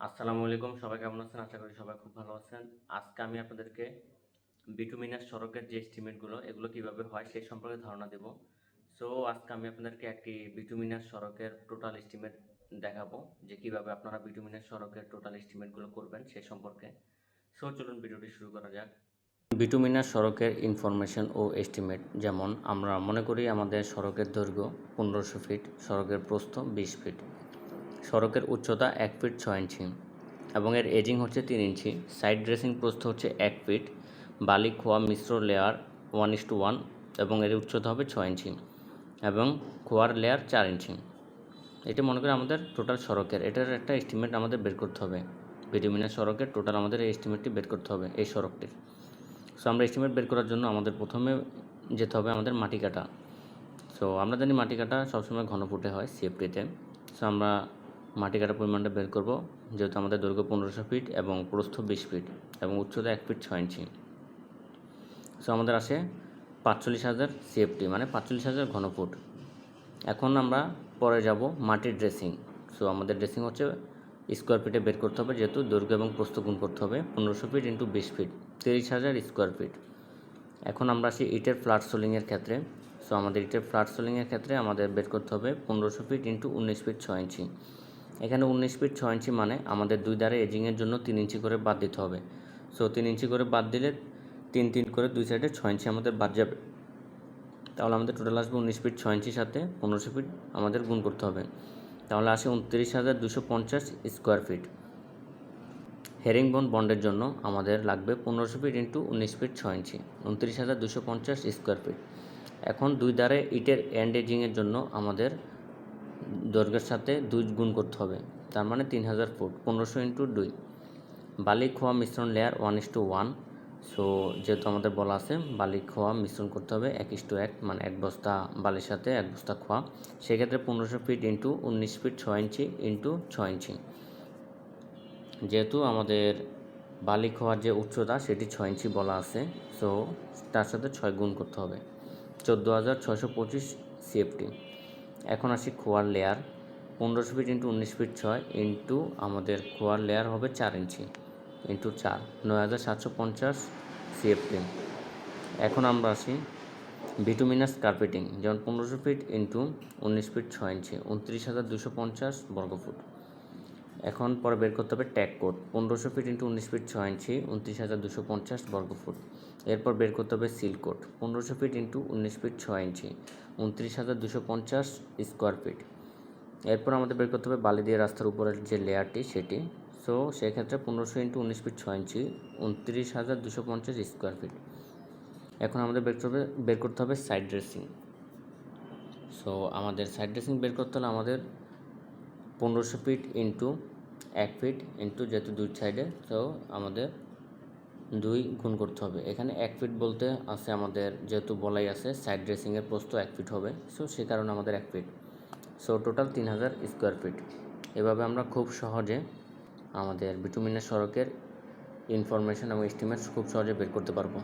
আসসালামু আলাইকুম, সবাই কেমন আছেন? আশা করি সবাই খুব ভালো আছেন। আজকে আমি আপনাদেরকে বিটুমিনাস সড়কের যে এস্টিমেটগুলো এগুলো কীভাবে হয় সেই সম্পর্কে ধারণা দেব। সো আজকে আমি আপনাদেরকে একটি বিটুমিনাস সড়কের টোটাল এস্টিমেট দেখাবো, যে কীভাবে আপনারা বিটুমিনাস সড়কের টোটাল এস্টিমেটগুলো করবেন সেই সম্পর্কে। সো চলুন ভিডিওটি শুরু করা যাক। বিটুমিনাস সড়কের ইনফরমেশন ও এস্টিমেট যেমন আমরা মনে করি আমাদের সড়কের দৈর্ঘ্য পনেরোশো ফিট সড়কের প্রস্থ বিশ ফিট সড়কের উচ্চতা এক ফিট ছয় ইঞ্চি এবং এর এজিং হচ্ছে তিন ইঞ্চি। সাইড ড্রেসিং প্রস্থ হচ্ছে এক ফিট। বালি, খোয়া, মিশ্র layer one is to one এবং এর উচ্চতা হবে ছয় ইঞ্চি এবং খোয়ার লেয়ার চার ইঞ্চি। এটা মনে করি আমাদের টোটাল সড়কের। এটার একটা এস্টিমেট আমাদের বের করতে হবে। বিটুমিনাস সড়কের টোটাল আমাদের এই এস্টিমেটটি বের করতে হবে এই সড়কটির। সো আমরা এস্টিমেট বের করার জন্য আমাদের প্রথমে যেতে হবে আমাদের মাটি কাটা। সো আমরা জানি মাটি কাটা সবসময় ঘন ফুটে হয় সেফটিতে সো আমরা মাটি কাটার পরিমাণটা বের করব, যেহেতু আমাদের দৈর্ঘ্য পনেরোশো ফিট এবং প্রস্থ বিশ ফিট এবং উচ্চতা এক ফিট ছয় ইঞ্চি সো আমাদের আসে পাঁচচল্লিশ হাজার সিএফটি মানে পাঁচচল্লিশ হাজার ঘনফুট। এখন আমরা পরে যাব মাটির ড্রেসিং সো আমাদের ড্রেসিং হচ্ছে স্কোয়ার ফিটে বের করতে হবে, যেহেতু দৈর্ঘ্য এবং প্রস্থ গুণ করতে হবে, পনেরোশো ফিট ইন্টু বিশ ফিট তিরিশ হাজার স্কোয়ার ফিট এখন আমরা আসি ইটের ফ্ল্যাট সোলিংয়ের ক্ষেত্রে। সো আমাদের ইটের ফ্ল্যাট সোলিংয়ের ক্ষেত্রে আমাদের বের করতে হবে পনেরোশো ফিট ইন্টু উনিশ ফিট ছয় ইঞ্চি এখানে উনিশ ফিট ছয় ইঞ্চি মানে আমাদের দুই ধারে এজিংয়ের জন্য তিন ইঞ্চি করে বাদ দিতে হবে। সো তিন ইঞ্চি করে বাদ দিলে তিন তিন করে দুই সাইডে ছয় ইঞ্চি আমাদের বাদ যাবে। তাহলে আমাদের টোটাল আসবে উনিশ ফিট ছয় ইঞ্চির সাথে পনেরোশো ফিট আমাদের গুণ করতে হবে। তাহলে আসে উনত্রিশ হাজার দুশো পঞ্চাশ স্কোয়ার ফিট হেরিংবন বন্ডের জন্য আমাদের লাগবে পনেরোশো ফিট ইন্টু উনিশ ফিট ছয় ইঞ্চি, উনত্রিশ হাজার দুশো পঞ্চাশ স্কোয়ার ফিট এখন দুই ধারে ইটের এন্ড এজিংয়ের জন্য আমাদের দৈর্ঘ্যের সাথে দুই গুণ করতে হবে। তার মানে তিন হাজার ফুট, পনেরোশো ইন্টু দুই। বালি খোয়া মিশ্রণ layer one is to one so যেহেতু আমাদের বলা আছে, বালি খোয়া মিশ্রণ করতে হবে এক ইস টু এক মানে এক বস্তা বালির সাথে এক বস্তা খোয়া। সেক্ষেত্রে পনেরোশো ফিট ইন্টু উনিশ ফিট ছয় ইঞ্চি ইন্টু ছয় ইঞ্চি যেহেতু আমাদের বালি খোয়ার যে উচ্চতা, সেটি ছয় ইঞ্চি বলা আছে। সো তার সাথে ছয় গুণ করতে হবে। চোদ্দ হাজার ছয়শো পঁচিশ সিএফটি এখন আসি খোয়ার লেয়ার পনেরোশো ফিট ইন্টু উনিশ ফিট ছয় ইন্টু আমাদের খোয়ার লেয়ার হবে চার ইঞ্চি ইন্টু চার, নয় হাজার সাতশো পঞ্চাশ সিএফটি এখন আমরা আসি ভিটুমিনাস কার্পেটিং যেমন পনেরোশো ফিট ইন্টু উনিশ ফিট ছয় ইঞ্চি, উনত্রিশ হাজার দুশো পঞ্চাশ বর্গফুট। এখন পরে বের করতে হবে ট্যাগ কোড, পনেরোশো ফিট ইন্টু উনিশ ফিট ছয় ইঞ্চি, উনত্রিশ হাজার দুশো পঞ্চাশ বর্গফুট এরপর বের করতে হবে সিল কোড, পনেরোশো ফিট ইন্টু উনিশ ফিট ছয় ইঞ্চি, উনত্রিশ হাজার দুশো পঞ্চাশ স্কোয়ার ফিট। এরপর আমাদের বের করতে হবে বালি দিয়ে রাস্তার উপরের যে লেয়ারটি, সেটি। সো, সেক্ষেত্রে পনেরোশো ইন্টু উনিশ ফিট ছয় ইঞ্চি, উনত্রিশ হাজার দুশো পঞ্চাশ স্কোয়ার ফিট। এখন আমাদের বের করতে হবে, বের করতে হবে সাইড ড্রেসিং। সো, আমাদের সাইড ড্রেসিং বের করতে হলে আমাদের পনেরোশো ফিট ইন্টু এক ফিট ইন্টু যেহেতু দুই সাইডে তো আমাদের দুই গুণ করতে হবে। এখানে এক ফিট বলতে আছে আমাদের যেহেতু বলাই আছে সাইড ড্রেসিংয়ের প্রস্থ এক ফিট হবে সো সে কারণে আমাদের এক ফিট সো টোটাল তিন হাজার স্কোয়ার ফিট এভাবে আমরা খুব সহজে আমাদের বিটুমিনের সড়কের ইনফরমেশন এবং এস্টিমেটস খুব সহজে বের করতে পারব।